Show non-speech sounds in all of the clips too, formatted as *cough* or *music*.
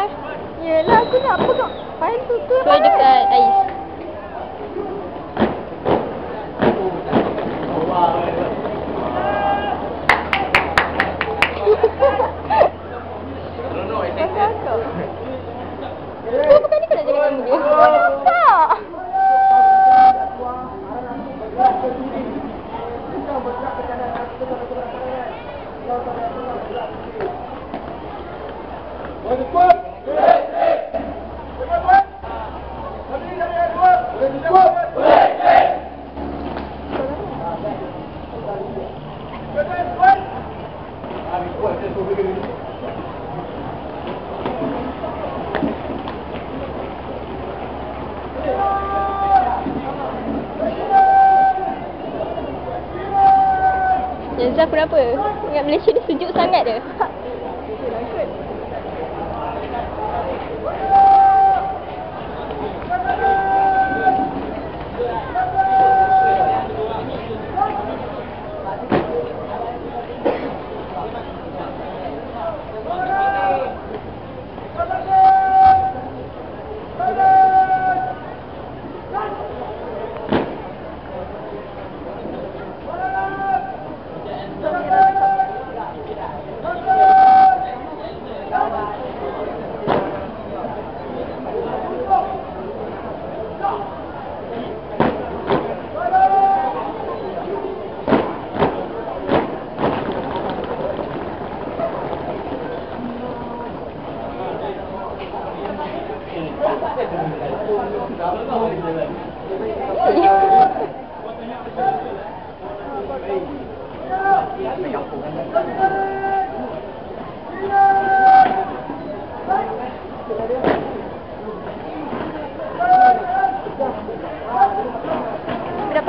Bawah? Yelah aku nak pegang file tu tu. Tu dekat Ais. Pasal kau. Tu bukan ni kau nak jaga kamu dia. Tak. Yang Zaf kenapa? Ingat Malaysia ni sejuk sangat ke?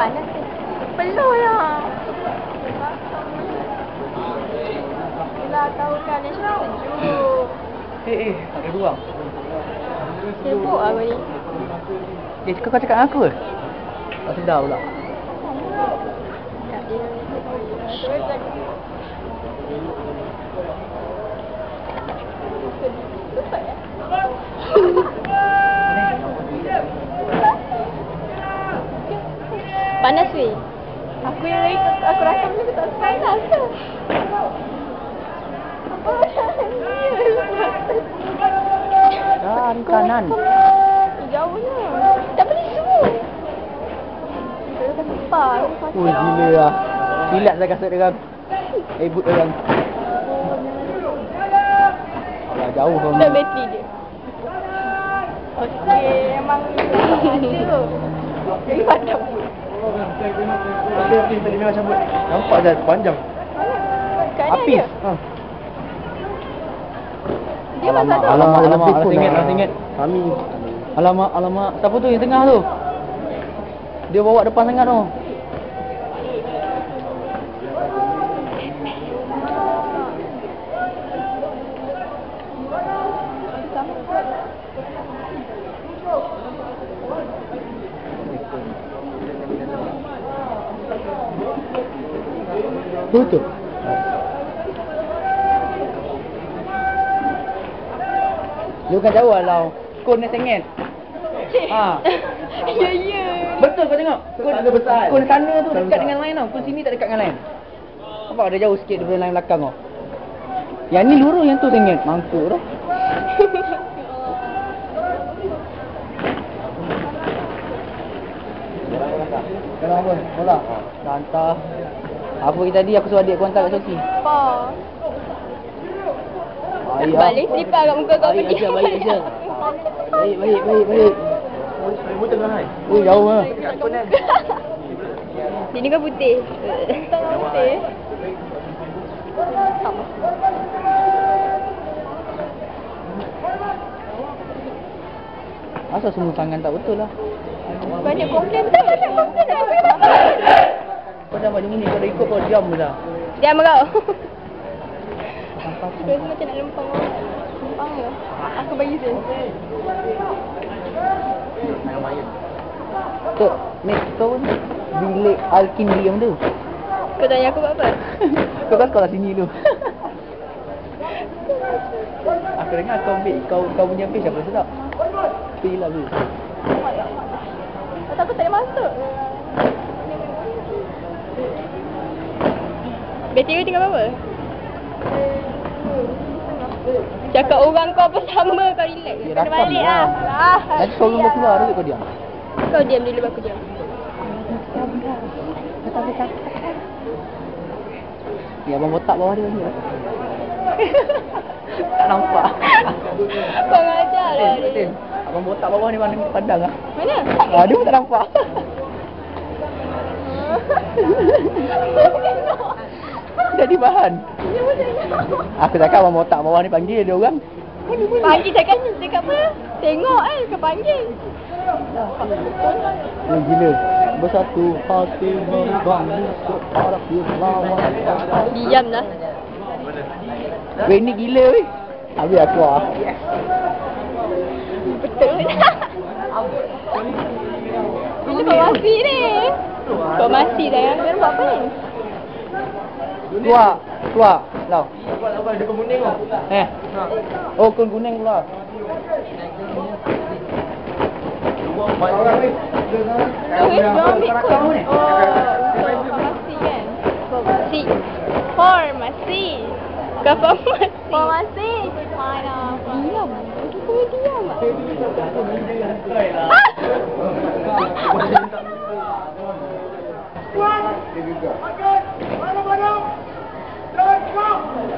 Panas ni. Peluh ya. Yelah tahu kan National sejuk. Eh eh, ada ruang. Sibuk lah kau ni. Eh, kau cakap dengan aku ke? Tak sedar pula. Panas weh. Aku yang lagi aku rasa macam aku tak panas ke? Apa Ah, ni kanan. Jauhnya. Tak boleh semua. Oh, gila lah. Silat dah kasut dia orang. Eh, boot dia orang. Alah, jauh kau Dah bateri dia. Okey, memang ada. Jadi *laughs* padam. Tapi api tadi memang cabut. Nampak dah panjang. Api. Ha. Dia masuk tu. alamak, alamak, alamak, singit, lah, singit. Kami Alamak, alamak. Siapa tu yang tengah tu? Dia bawa depan sangat tu. Tutup. Dia bukan jauh lah. Kun ni sengit. Ha. *laughs* Ya, ya. Betul kau tengok. Kun ada besar. Kun sana tu dekat dengan lain tau. Kun sini tak dekat dengan lain. Nampak ada jauh sikit daripada lain belakang tau. Yang ni lurus yang tu sengit. Mangkuk tu. Kenapa apa? Bola? Hantar. Apa kita tadi aku suruh adik aku hantar kat Soki. Pa. Ayah. balik sipa kat muka kau pergi. Baik, baik, baik. Baik, baik, baik. Oi, motor kau Oi, jauh ah. *laughs* Sini kau putih. Tak putih. Masa semua tangan tak betul lah. Banyak komplain. Tak banyak komplain. Kau dah macam ni, kau dah ikut kau diam je lah. Diam kau. Sampai *laughs* Dia macam nak lempang orang. Lempang ke? Aku bagi dia. Tok, Mek, kau ni bilik Alkindi yang tu. Kau tanya aku buat apa? *laughs* Kau kan sekolah sini tu. Aku dengar kau ambil kau kau punya page apa sedap. Pay lah tu. Aku tak boleh masuk. BTW tengah apa? Cakap orang kau apa sama kau relax. Ya, Kena balik lah. lah. Nanti kau rumah keluar tu kau diam. Kau diam dulu aku diam. Ni abang botak bawah dia ni. *laughs* tak nampak. Kau ngajar lah dia. Abang botak bawah ni mana pandang ah. Mana? Ah, dia pun tak nampak. *laughs* Jadi bahan. Aku cakap abang botak bawah ni panggil dia orang. Panggil cakap cakap apa? Tengok eh kau panggil. Ni gila. Bersatu hati lawan. Diam lah. Weh ni gila weh. Habis aku ah. Betul. Bila formasi ni? Formasi dah yang dia buat apa ni? Keluar. Keluar. Lau. Kuning kau. Eh. Oh, kun kuning pula. Oh, eh, dia ambil kot. Oh, untuk formasi kan? Formasi. Formasi. Bukan formasi. Formasi. Mana? Diam. Kau diam ah.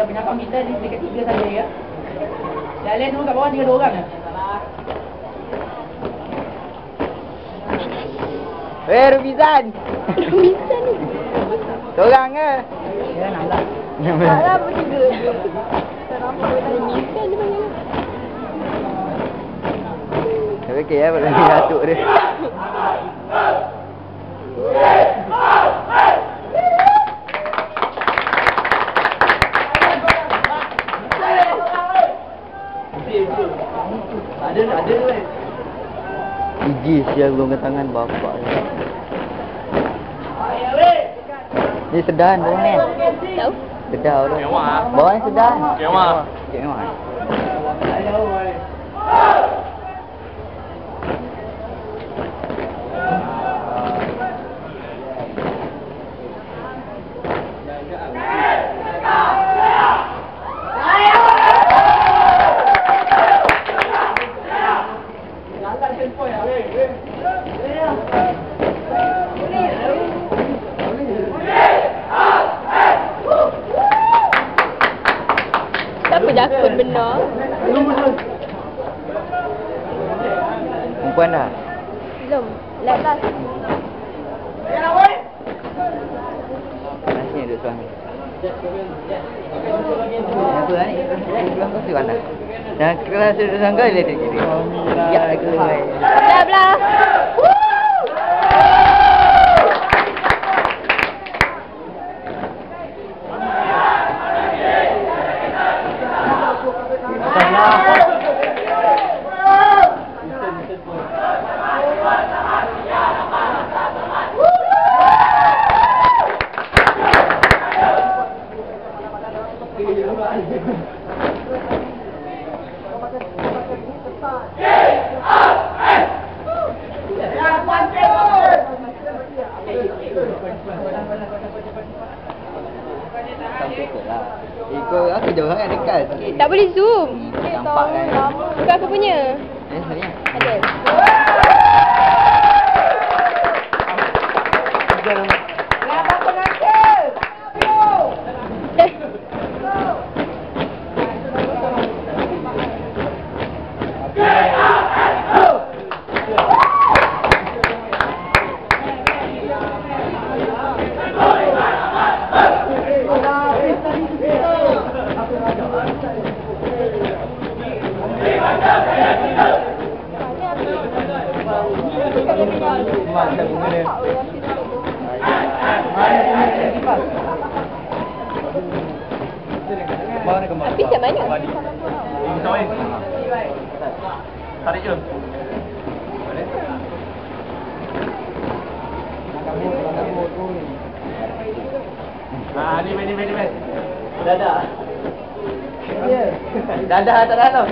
Ya, penyakit kita ni dekat tiga saja ya. Yang lain semua kat bawah tinggal dua orang ya. Eh, Rubizan. Rubizan ni. Seorang ke? Ya, enam belas. Enam Tak lah bertiga. Tak nampak dia tak Rubizan dia panggil. Tapi okey ya, boleh datuk dia. Ada ada tu kan. Sial gulungkan tangan bapak ni. Ni sedahan bawah ni. Tahu? Sedah tu. Bawah ni sedahan. Kewah. Kewah. Siapa jakun benar? Perempuan dah. Belum. Last last. Nasi duduk suami. Apa ni? Belum kau mana? Dan kelas duduk sangka dia tak kiri. Ya ke. Belah belah. Tak boleh zoom. Okay, Nampak kan? Bukan aku punya. Eh, sorry. Macam mana? Tarik je. Ah, ni ni ni ni. Dadah. Ya. Dadah tak dalam.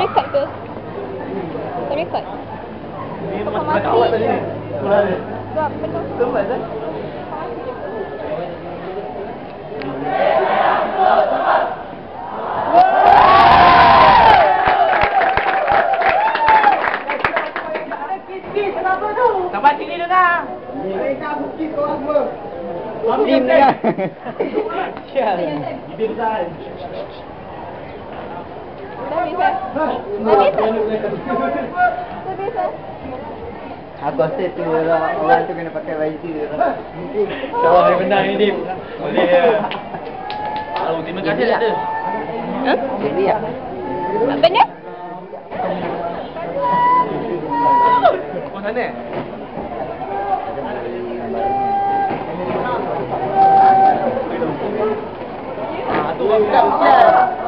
Record ke? Kau record? Ni macam mana awak tadi ni? Keluar ni. Tempat dah. Dah habis eh? Dah habis eh? Aku rasa tu orang, orang tu kena pakai YC tu. InsyaAllah hari menang ni Dim. Boleh. Oh, terima kasih tak ada. Jadi ya. Apa benda? Oh, sana.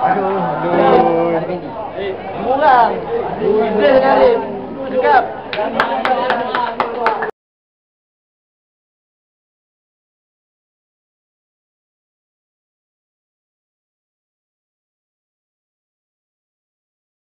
Aduh, aduh. Dengan Dim. Cakap.